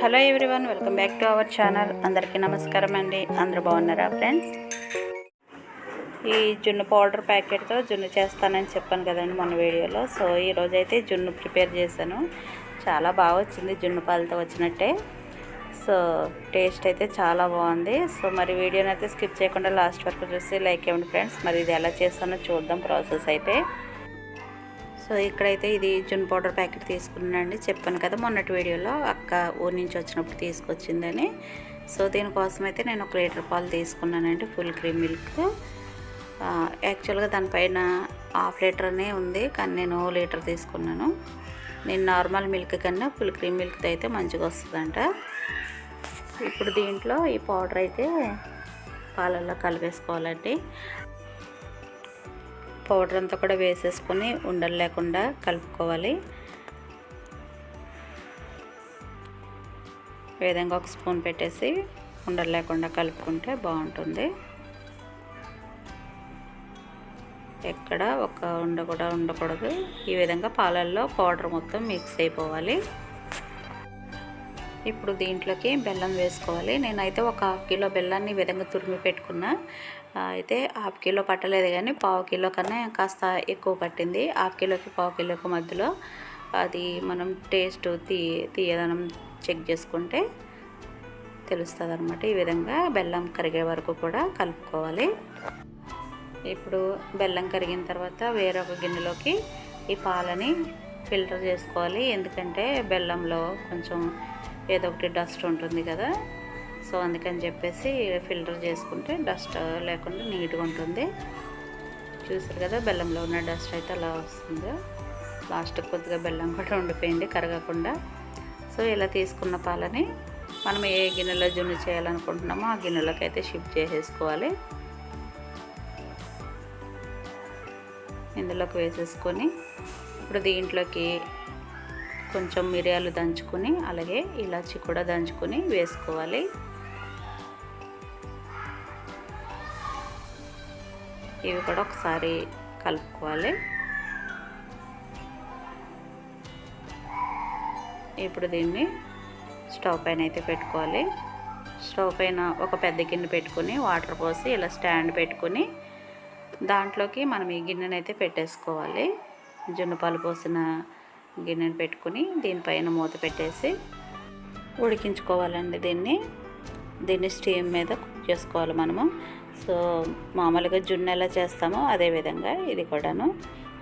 Hello everyone welcome back to our channel. అందరికీ నమస్కారం అండి. అందరూ బాగున్నారా ఫ్రెండ్స్? ఈ జున్ను పౌడర్ ప్యాకెట్తో జున్ను చేస్తానని చెప్పాను కదండి మన వీడియోలో. సో ఈరోజు అయితే జున్ను ప్రిపేర్ చేశాను. చాలా బాగా వచ్చింది జున్ను పాలతో వచ్చినట్టే. సో టేస్ట్ అయితే చాలా బాగుంది. సో మరి వీడియోని అయితే స్కిప్ చేయకుండా లాస్ట్ వరకు చూసి లైక్ ఇవ్వండి ఫ్రెండ్స్. మరి ఇది ఎలా చేస్తానో చూద్దాం ప్రాసెస్ అయితే. సో ఇక్కడైతే ఇది జున్ పౌడర్ ప్యాకెట్ తీసుకున్నానండి. చెప్పాను కదా మొన్నటి వీడియోలో అక్క ఊరి నుంచి వచ్చినప్పుడు తీసుకొచ్చిందని. సో దీనికోసం అయితే నేను ఒక లీటర్ పాలు తీసుకున్నానండి ఫుల్ క్రీమ్ మిల్క్. యాక్చువల్గా దానిపైన హాఫ్ లీటర్నే ఉంది కానీ నేను లీటర్ తీసుకున్నాను. నేను నార్మల్ మిల్క్ కన్నా ఫుల్ క్రీమ్ మిల్క్ అయితే మంచిగా వస్తుందంట. ఇప్పుడు దీంట్లో ఈ పౌడర్ అయితే పాలల్లో కలిపేసుకోవాలండి. పౌడర్ అంతా కూడా వేసేసుకొని ఉండలు లేకుండా కలుపుకోవాలి. ఈ విధంగా ఒక స్పూన్ పెట్టేసి ఉండలు లేకుండా కలుపుకుంటే బాగుంటుంది. ఎక్కడ ఒక ఉండ కూడా ఉండకూడదు. ఈ విధంగా పాలల్లో పౌడర్ మొత్తం మిక్స్ అయిపోవాలి. ఇప్పుడు దీంట్లోకి బెల్లం వేసుకోవాలి. నేనైతే ఒక హాఫ్ కిలో బెల్లాన్ని ఈ విధంగా తురిమి పెట్టుకున్నా. అయితే హాఫ్ కిలో పట్టలేదు కానీ పావు కిలో కన్నా కాస్త ఎక్కువ పట్టింది. హాఫ్ కిలోకి పావు కిలోకి మధ్యలో అది మనం టేస్ట్ తీ తీయదనం చెక్ చేసుకుంటే తెలుస్తుంది అనమాట ఈ విధంగా బెల్లం కరిగే వరకు కూడా కలుపుకోవాలి. ఇప్పుడు బెల్లం కరిగిన తర్వాత వేరొక గిన్నెలోకి ఈ పాలని ఫిల్టర్ చేసుకోవాలి. ఎందుకంటే బెల్లంలో కొంచెం ఏదో ఒకటి డస్ట్ ఉంటుంది కదా సో అందుకని చెప్పేసి ఫిల్టర్ చేసుకుంటే డస్ట్ లేకుండా నీట్గా ఉంటుంది. చూసారు కదా బెల్లంలో ఉన్న డస్ట్ అయితే అలా వస్తుంది. లాస్ట్ కొద్దిగా బెల్లం కూడా ఉండిపోయింది కరగకుండా. సో ఇలా తీసుకున్న పాలని మనం ఏ గిన్నెలో జున్ను చేయాలనుకుంటున్నామో ఆ గిన్నెలోకి అయితే షిఫ్ట్ చేసేసుకోవాలి. ఇందులోకి వేసేసుకొని ఇప్పుడు దీంట్లోకి కొంచెం మిరియాలు దంచుకొని అలాగే ఇలాచి కూడా దంచుకొని వేసుకోవాలి. ఇవి కూడా ఒకసారి కలుపుకోవాలి. ఇప్పుడు దీన్ని స్టవ్ పైన అయితే పెట్టుకోవాలి. స్టవ్ పైన ఒక పెద్ద గిన్నె పెట్టుకొని వాటర్ పోసి ఇలా స్టాండ్ పెట్టుకొని దాంట్లోకి మనం ఈ గిన్నెని అయితే పెట్టేసుకోవాలి. జున్ను పాలు పోసిన గిన్నెని పెట్టుకుని దీనిపైన మూత పెట్టేసి ఉడికించుకోవాలండి దీన్ని. దీన్ని స్టీమ్ మీద కుక్ చేసుకోవాలి మనము. సో మామూలుగా జున్ను ఎలా చేస్తామో అదేవిధంగా ఇది కూడాను.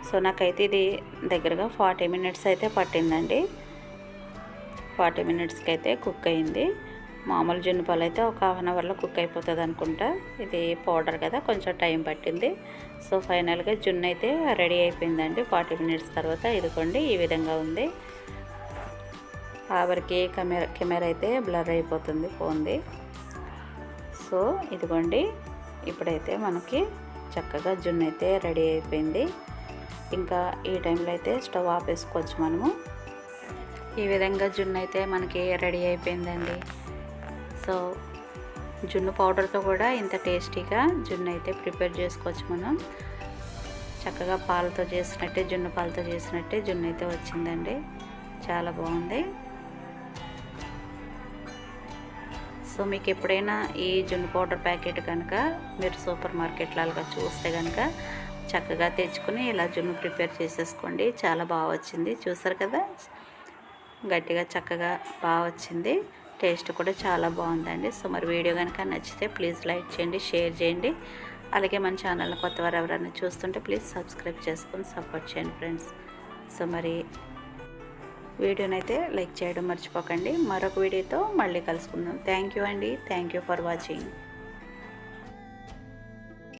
సో నాకైతే ఇది దగ్గరగా ఫార్టీ మినిట్స్ అయితే పట్టిందండి. ఫార్టీ మినిట్స్కి అయితే కుక్ అయింది. మామూలు జున్ను పాలు అయితే ఒక హాఫ్ అన్ అవర్లో కుక్ అయిపోతుంది అనుకుంటా. ఇది పౌడర్ కదా కొంచెం టైం పట్టింది. సో ఫైనల్గా జున్ను అయితే రెడీ అయిపోయిందండి. ఫార్టీ మినిట్స్ తర్వాత ఇదిగోండి ఈ విధంగా ఉంది. ఆవిరికి కెమెరా కెమెరా అయితే బ్లర్ అయిపోతుంది ఫోన్ది. సో ఇదిగోండి ఇప్పుడైతే మనకి చక్కగా జున్ను అయితే రెడీ అయిపోయింది. ఇంకా ఈ టైంలో అయితే స్టవ్ ఆపేసుకోవచ్చు మనము. ఈ విధంగా జున్ను అయితే మనకి రెడీ అయిపోయిందండి. సో జున్ను పౌడర్తో కూడా ఇంత టేస్టీగా జున్ను అయితే ప్రిపేర్ చేసుకోవచ్చు మనం. చక్కగా పాలతో చేసినట్టే జున్ను పాలతో చేసినట్టే జున్ను అయితే వచ్చిందండి. చాలా బాగుంది. సో మీకు ఎప్పుడైనా ఈ జున్ను పౌడర్ ప్యాకెట్ కనుక మీరు సూపర్ మార్కెట్లాగా చూస్తే కనుక చక్కగా తెచ్చుకుని ఇలా జున్ను ప్రిపేర్ చేసేసుకోండి. చాలా బాగా వచ్చింది. చూసారు కదా? గట్టిగా చక్కగా బాగా వచ్చింది. టేస్ట్ కూడా చాలా బాగుందండి. సో మరి వీడియో కనుక నచ్చితే ప్లీజ్ లైక్ చేయండి షేర్ చేయండి. అలాగే మన ఛానల్ కొత్త వారు ఎవరైనా చూస్తుంటే ప్లీజ్ సబ్స్క్రైబ్ చేసుకొని సపోర్ట్ చేయండి ఫ్రెండ్స్. సో మరి వీడియోనైతే లైక్ చేయడం మర్చిపోకండి. మరొక వీడియోతో మళ్ళీ కలుసుకుందాం. థ్యాంక్ యూ అండి. Thank you for watching